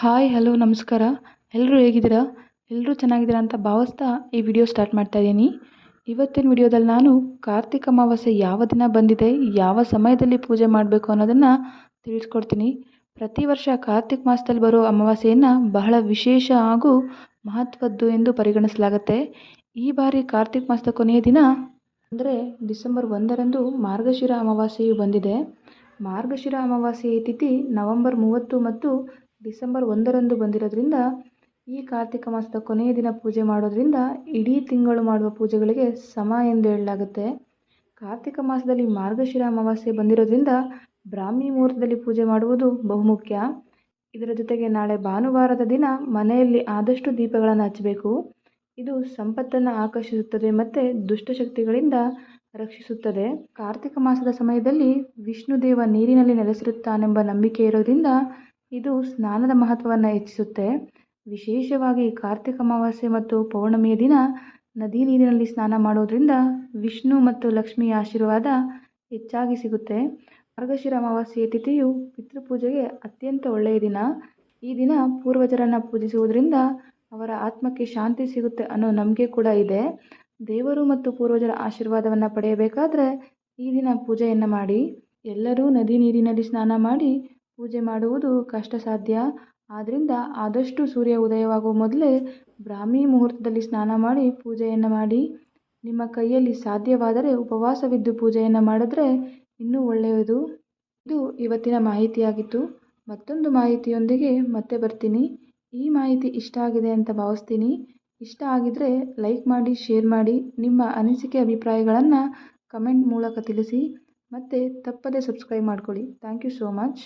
Hi hello ನಮಸ್ಕಾರ. ಎಲ್ಲರೂ ಹೇಗಿದ್ದೀರಾ? ಎಲ್ಲರೂ ಚೆನ್ನಾಗಿದ್ದೀರಾ ಅಂತ ಭಾವಿಸ್ತಾ ಈ ವಿಡಿಯೋ ಸ್ಟಾರ್ಟ್ ಮಾಡ್ತಾ ಇದ್ದೀನಿ ಇವತ್ತಿನ ವಿಡಿಯೋದಲ್ಲಿ ನಾನು ಕಾರ್ತಿಕ ಅಮಾವಾಸ್ಯೆ ಯಾವ ದಿನ ಬಂದಿದೆ, ಯಾವ ಸಮಯದಲ್ಲಿ ಪೂಜೆ ಮಾಡಬೇಕು ಅನ್ನೋದನ್ನು ತಿಳಿಸ್ಕೊಡ್ತೀನಿ. ಪ್ರತಿ ವರ್ಷ ಕಾರ್ತಿಕ ಮಾಸದಲ್ಲಿ ಬರೋ ಅಮಾವಾಸ್ಯೆಯನ್ನು ಬಹಳ ವಿಶೇಷ ಹಾಗೂ ಮಹತ್ವದ್ದು ಎಂದು ಪರಿಗಣಿಸಲಾಗುತ್ತೆ. ಈ ಬಾರಿ ಕಾರ್ತಿಕ ಮಾಸದ ಕೊನೆಯ ದಿನ ಅಂದರೆ ಡಿಸೆಂಬರ್ ಒಂದರಂದು ಮಾರ್ಗಶಿರ ಅಮಾವಾಸ್ಯೆಯು ಬಂದಿದೆ. ಮಾರ್ಗಶಿರ ಅಮಾವಾಸ್ಯೆಯ ತಿಥಿ ನವೆಂಬರ್ ಮೂವತ್ತು ಮತ್ತು ಡಿಸೆಂಬರ್ ಒಂದರಂದು ಬಂದಿರೋದ್ರಿಂದ ಈ ಕಾರ್ತಿಕ ಮಾಸದ ಕೊನೆಯ ದಿನ ಪೂಜೆ ಮಾಡೋದ್ರಿಂದ ಇಡೀ ತಿಂಗಳು ಮಾಡುವ ಪೂಜೆಗಳಿಗೆ ಸಮ ಎಂದು ಹೇಳಲಾಗುತ್ತೆ. ಕಾರ್ತಿಕ ಮಾಸದಲ್ಲಿ ಮಾರ್ಗಶಿರ ಅಮಾವಾಸ್ಯೆ ಬಂದಿರೋದ್ರಿಂದ ಬ್ರಾಹ್ಮಿ ಮುಹೂರ್ತದಲ್ಲಿ ಪೂಜೆ ಮಾಡುವುದು ಬಹುಮುಖ್ಯ. ಇದರ ಜೊತೆಗೆ ನಾಳೆ ಭಾನುವಾರದ ದಿನ ಮನೆಯಲ್ಲಿ ಆದಷ್ಟು ದೀಪಗಳನ್ನು ಹಚ್ಚಬೇಕು. ಇದು ಸಂಪತ್ತನ್ನು ಆಕರ್ಷಿಸುತ್ತದೆ ಮತ್ತು ದುಷ್ಟಶಕ್ತಿಗಳಿಂದ ರಕ್ಷಿಸುತ್ತದೆ. ಕಾರ್ತಿಕ ಮಾಸದ ಸಮಯದಲ್ಲಿ ವಿಷ್ಣುದೇವ ನೀರಿನಲ್ಲಿ ನೆಲೆಸಿರುತ್ತಾನೆಂಬ ನಂಬಿಕೆ ಇರೋದ್ರಿಂದ ಇದು ಸ್ನಾನದ ಮಹತ್ವವನ್ನು ಹೆಚ್ಚಿಸುತ್ತೆ. ವಿಶೇಷವಾಗಿ ಕಾರ್ತಿಕ ಅಮಾವಾಸ್ಯೆ ಮತ್ತು ಪೌರ್ಣಮಿಯ ದಿನ ನದಿ ನೀರಿನಲ್ಲಿ ಸ್ನಾನ ಮಾಡೋದ್ರಿಂದ ವಿಷ್ಣು ಮತ್ತು ಲಕ್ಷ್ಮಿಯ ಆಶೀರ್ವಾದ ಹೆಚ್ಚಾಗಿ ಸಿಗುತ್ತೆ. ಮಾರ್ಗಶಿರ ಅಮಾವಾಸ್ಯೆಯ ತಿಥಿಯು ಪಿತೃಪೂಜೆಗೆ ಅತ್ಯಂತ ಒಳ್ಳೆಯ ದಿನ. ಈ ದಿನ ಪೂರ್ವಜರನ್ನು ಪೂಜಿಸುವುದರಿಂದ ಅವರ ಆತ್ಮಕ್ಕೆ ಶಾಂತಿ ಸಿಗುತ್ತೆ ಅನ್ನೋ ನಂಬಿಕೆ ಕೂಡ ಇದೆ. ದೇವರು ಮತ್ತು ಪೂರ್ವಜರ ಆಶೀರ್ವಾದವನ್ನು ಪಡೆಯಬೇಕಾದ್ರೆ ಈ ದಿನ ಪೂಜೆಯನ್ನು ಮಾಡಿ, ಎಲ್ಲರೂ ನದಿ ನೀರಿನಲ್ಲಿ ಸ್ನಾನ ಮಾಡಿ ಪೂಜೆ ಮಾಡುವುದು ಕಷ್ಟ ಸಾಧ್ಯ ಆದ್ದರಿಂದ ಆದಷ್ಟು ಸೂರ್ಯ ಉದಯವಾಗುವ ಮೊದಲೇ ಬ್ರಾಹ್ಮಿ ಮುಹೂರ್ತದಲ್ಲಿ ಸ್ನಾನ ಮಾಡಿ ಪೂಜೆಯನ್ನು ಮಾಡಿ. ನಿಮ್ಮ ಕೈಯಲ್ಲಿ ಸಾಧ್ಯವಾದರೆ ಉಪವಾಸವಿದ್ದು ಪೂಜೆಯನ್ನು ಮಾಡಿದ್ರೆ ಇನ್ನೂ ಒಳ್ಳೆಯದು. ಇದು ಇವತ್ತಿನ ಮಾಹಿತಿಯಾಗಿತ್ತು. ಮತ್ತೊಂದು ಮಾಹಿತಿಯೊಂದಿಗೆ ಮತ್ತೆ ಬರ್ತೀನಿ. ಈ ಮಾಹಿತಿ ಇಷ್ಟ ಆಗಿದೆ ಅಂತ ಭಾವಿಸ್ತೀನಿ. ಇಷ್ಟ ಆಗಿದರೆ ಲೈಕ್ ಮಾಡಿ, ಶೇರ್ ಮಾಡಿ. ನಿಮ್ಮ ಅನಿಸಿಕೆ ಅಭಿಪ್ರಾಯಗಳನ್ನು ಕಮೆಂಟ್ ಮೂಲಕ ತಿಳಿಸಿ. ಮತ್ತು ತಪ್ಪದೇ ಸಬ್ಸ್ಕ್ರೈಬ್ ಮಾಡ್ಕೊಳ್ಳಿ. Thank you so much.